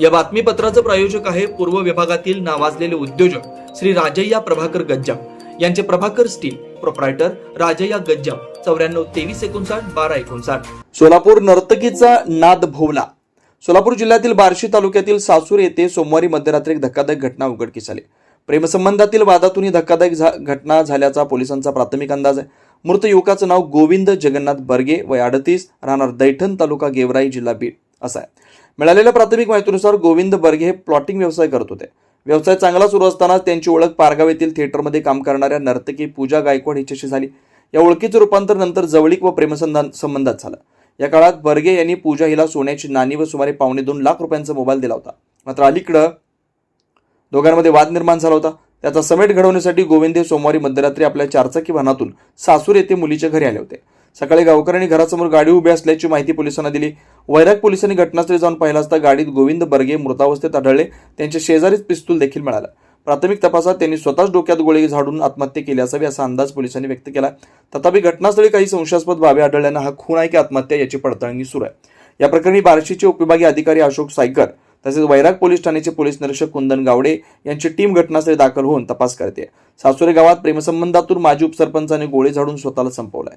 या बातमीपत्राचं प्रायोजक आहे पूर्व विभागातील नावाजलेले उद्योजक श्री राजय्या प्रभाकर गज्जाम. यांचे प्रभाकर स्टील प्रोप्रायटर राजय्या गज्जाम चौऱ्याण्णव तेवीस एकोणसाठ बारा एकोणसाठ. सोलापूर नर्तकीचा नाद भोवला. सोलापूर जिल्ह्यातील बार्शी तालुक्यातील सासूर येथे सोमवारी मध्यरात्री एक धक्कादायक घटना उघडकीस आली. प्रेमसंबंधातील वादातून ही धक्कादायक झा- घटना झाल्याचा पोलिसांचा प्राथमिक अंदाज आहे. मृत युवकाचं नाव गोविंद जगन्नाथ बर्गे वय अडतीस राहणार दैठण तालुका गेवराई जिल्हा बीड. असं आहे. मिळालेल्या प्राथमिक माहितीनुसार गोविंद बर्गे हे प्लॉटिंग व्यवसाय करत होते. व्यवसाय चांगला सुरू असताना त्यांची ओळख पारगाव येथील थिएटरमध्ये काम करणाऱ्या नर्तकी पूजा गायकवाड हिच्याशी झाली. या ओळखीचं रूपांतर नंतर जवळीक व प्रेमसंधान संबंधात झालं. या काळात बर्गे यांनी पूजा हिला सोन्याची नाणी व सुमारे पावणे दोन लाख रुपयांचा मोबाईल दिला होता. मात्र अलीकडं दोघांमध्ये वाद निर्माण झाला होता. त्याचा समेट घडवण्यासाठी गोविंद हे सोमवारी मध्यरात्री आपल्या चारचाकी वाहनातून सासूर येथे मुलीच्या घरी आले होते. सकाळी गावकऱ्यांनी घरासमोर गाडी उभी असल्याची माहिती पोलिसांना दिली. वैराग पोलिसांनी घटनास्थळी जाऊन पाहिला असता गाडीत गोविंद बर्गे मृतावस्थेत आढळले. त्यांच्या शेजारीच पिस्तूल देखील मिळालं. प्राथमिक तपासात त्यांनी स्वतःच डोक्यात गोळी झाडून आत्महत्या केली असावी असा अंदाज पोलिसांनी व्यक्त केला. तथापि घटनास्थळी काही संशयास्पद बाबी आढळल्यानं हा खून आहे की आत्महत्या याची पडताळणी सुरू आहे. या प्रकरणी बार्शीचे उपविभागीय अधिकारी अशोक सायकर तसेच वैराग पोलीस ठाण्याचे पोलीस निरीक्षक कुंदन गावडे यांची टीम घटनास्थळी दाखल होऊन तपास करते. सासुरे गावात प्रेमसंबंधातून माजी उपसरपंचाने गोळी झाडून स्वतःला संपवलाय.